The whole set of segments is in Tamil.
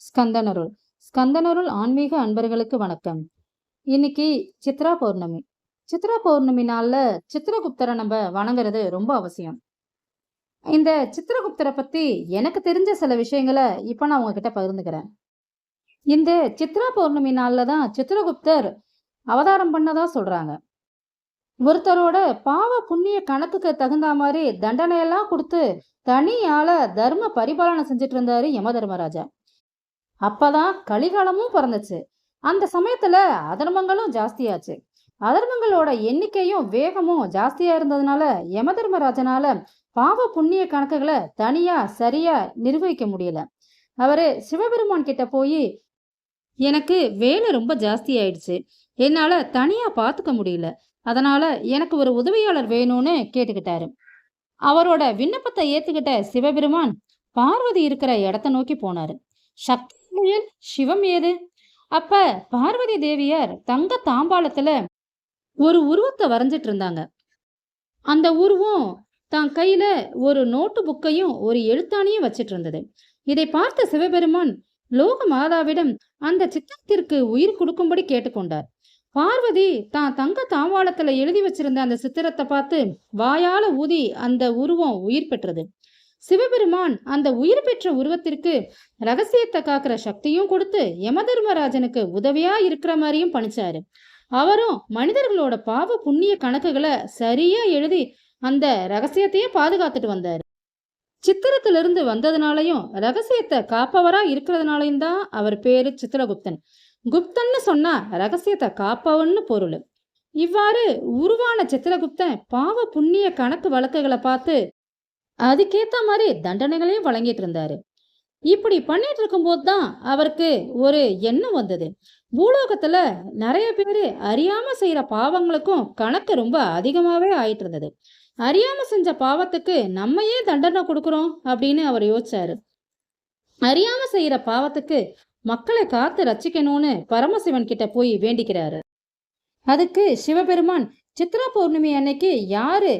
ஸ்கந்தனருள். ஸ்கந்தனருள் ஆன்மீக அன்பர்களுக்கு வணக்கம். இன்னைக்கு சித்ரா பௌர்ணமி. சித்ரா பௌர்ணமி நாளில் சித்திரகுப்தரை நம்ம வணங்குறது ரொம்ப அவசியம். இந்த சித்திரகுப்தரை பற்றி எனக்கு தெரிஞ்ச சில விஷயங்களை இப்போ நான் உங்ககிட்ட பகிர்ந்துக்கிறேன். இந்த சித்ரா பௌர்ணமி நாளில் தான் சித்திரகுப்தர் அவதாரம் பண்ணதா சொல்கிறாங்க ஒருத்தரோட பாவ புண்ணிய கணக்குக்கு தகுந்த மாதிரி தண்டனையெல்லாம் கொடுத்து தனியால தர்ம பரிபாலனை செஞ்சுட்டு இருந்தாரு யம தர்மராஜா. அப்பதான் கலிகாலமும் பிறந்துச்சு. அந்த சமயத்துல அதர்மங்களும் ஜாஸ்தியாச்சு. அதர்மங்களோட எண்ணிக்கையும் வேகமும் ஜாஸ்தியா இருந்ததுனால யமதர்மராஜனால பாவ புண்ணிய கணக்குகளை தனியா சரியா நிர்வகிக்க முடியல. அவரு சிவபெருமான் கிட்ட போய் எனக்கு வேலை ரொம்ப ஜாஸ்தி ஆயிடுச்சு என்னால தனியா பாத்துக்க முடியல. அதனால எனக்கு ஒரு உதவியாளர் வேணும்னு கேட்டுக்கிட்டாரு. அவரோட விண்ணப்பத்தை ஏத்துக்கிட்ட சிவபெருமான் பார்வதி இருக்கிற இடத்த நோக்கி போனாரு. சக்தி முயல் சிவம் ஏது அப்ப பார்வதி தேவியார் தங்க தாம்பாளத்துல ஒரு உருவத்தை வரைஞ்சிட்டு இருந்தாங்க. அந்த உருவம் தான் கையில ஒரு நோட்டு புக்கையும் ஒரு எழுத்தாணியும் வச்சிட்டு இருந்தது. இதை பார்த்த சிவபெருமான் லோக மாதாவிடம் அந்த சித்திரத்திற்கு உயிர் கொடுக்கும்படி கேட்டுக்கொண்டார். பார்வதி தான் தங்க தாம்பாளத்துல எழுதி வச்சிருந்த அந்த சித்திரத்தை பார்த்து வாயால ஊதி அந்த உருவம் உயிர் பெற்றது. சிவபெருமான் அந்த உயிர் பெற்ற உருவத்திற்கு ரகசியத்தை காக்கிற சக்தியும் கொடுத்து யமதர்மராஜனுக்கு உதவியா இருக்கிற மாதிரியும் பணிச்சாரு. அவரும் மனிதர்களோட பாவ புண்ணிய கணக்குகளை சரியா எழுதி அந்த ரகசியத்தையும் பாதுகாத்துட்டு வந்தாரு. சித்திரத்திலிருந்து வந்ததுனாலையும் ரகசியத்தை காப்பவரா இருக்கிறதுனாலையும் தான் அவர் பேரு சித்திரகுப்தன். குப்தன்னு சொன்னா ரகசியத்தை காப்பவன்னு பொருள். இவ்வாறு உருவான சித்திரகுப்தன் பாவ புண்ணிய கணக்கு வழக்குகளை பார்த்து அதுக்கேற்ற மாதிரி தண்டனைகளையும் வழங்கிட்டு இருந்தாரு. இப்படி பண்ணிட்டு இருக்கும்போது தான் அவருக்கு ஒரு எண்ணம் வந்தது. பூலோகத்துல நிறைய பேர் அறியாம செய்யற பாவங்களுக்கும் கணக்கு ரொம்ப அதிகமாவே ஆயிட்டு இருந்தது. அறியாம செஞ்ச பாவத்துக்கு நம்ம ஏன் தண்டனை கொடுக்குறோம் அப்படின்னு அவர் யோசிச்சாரு. அறியாம செய்யற பாவத்துக்கு மக்களை காத்து ரச்சிக்கணும்னு பரமசிவன் கிட்ட போய் வேண்டிக்கிறாரு. அதுக்கு சிவபெருமான் சித்ரா பௌர்ணமி அன்னைக்கு யாரு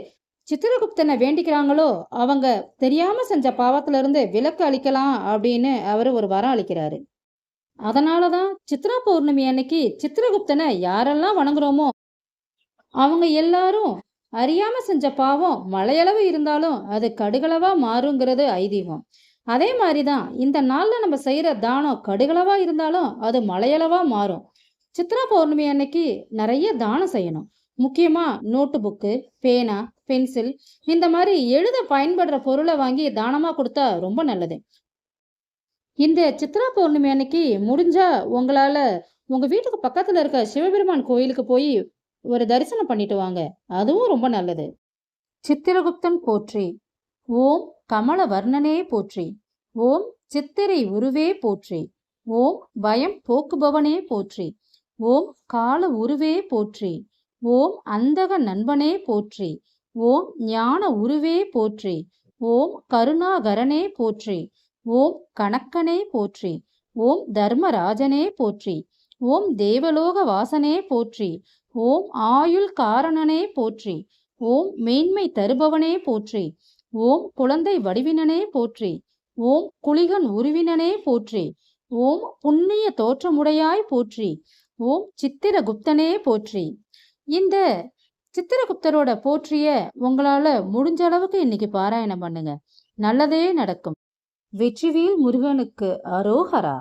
சித்திரகுப்தனை வேண்டிக்கிறாங்களோ? அவங்க தெரியாம செஞ்ச பாவத்துல இருந்து விலக்கு அளிக்கலாம் அப்படின்னு அவர் ஒரு வரம் அளிக்கிறாரு. அதனாலதான் சித்ரா பௌர்ணமி அன்னைக்கு சித்திரகுப்தனை யாரெல்லாம் வணங்குறோமோ அவங்க எல்லாரும் அறியாம செஞ்ச பாவம் மலையளவு இருந்தாலும் அது கடுகளவா மாறுங்கிறது ஐதீகம். அதே மாதிரிதான் இந்த நாள்ல நம்ம செய்யற தானம் கடுகளவா இருந்தாலும் அது மலையளவா மாறும். சித்ரா பௌர்ணமி அன்னைக்கு நிறைய தானம் செய்யணும். முக்கியமா நோட்டு புக்கு பேனா பென்சில் இந்த மாதிரி எழுத பயன்படுற பொருளை வாங்கி தானமா கொடுத்தா ரொம்ப நல்லது. இந்த சித்ரா பௌர்ணமி அன்னைக்கு முடிஞ்சா உங்களால உங்க வீட்டுக்கு பக்கத்துல இருக்க சிவபெருமான் கோயிலுக்கு போய் ஒரு தரிசனம் பண்ணிட்டு வாங்க. அதுவும் ரொம்ப நல்லது. சித்திரகுப்தன் போற்றி. ஓம் கமல வர்ணனே போற்றி. ஓம் சித்திரை உருவே போற்றி. ஓம் பயம் போக்குபவனே போற்றி. ஓம் கால உருவே போற்றி. ஓம் அந்தக நண்பனே போற்றி. ஓம் ஞான உருவே போற்றி ஓம் கருணாகரனே போற்றி ஓம் கணக்கனே போற்றி ஓம் தர்மராஜனே போற்றி ஓம் தேவலோக வாசனே போற்றி ஓம் ஆயுள் காரணனே போற்றி ஓம் மேன்மை தருபவனே போற்றி ஓம் குழந்தை வடிவினனே போற்றி ஓம் குளிகன் உருவினனே போற்றி ஓம் புண்ணிய தோற்றமுடையாய் போற்றி ஓம் சித்திரகுப்தனே போற்றி இந்த சித்திரகுப்தரோட போற்றிய உங்களால முடிஞ்ச அளவுக்கு இன்னைக்கு பாராயணம் பண்ணுங்க. நல்லதே நடக்கும். வெற்றிவேல் முருகனுக்கு அரோகரா.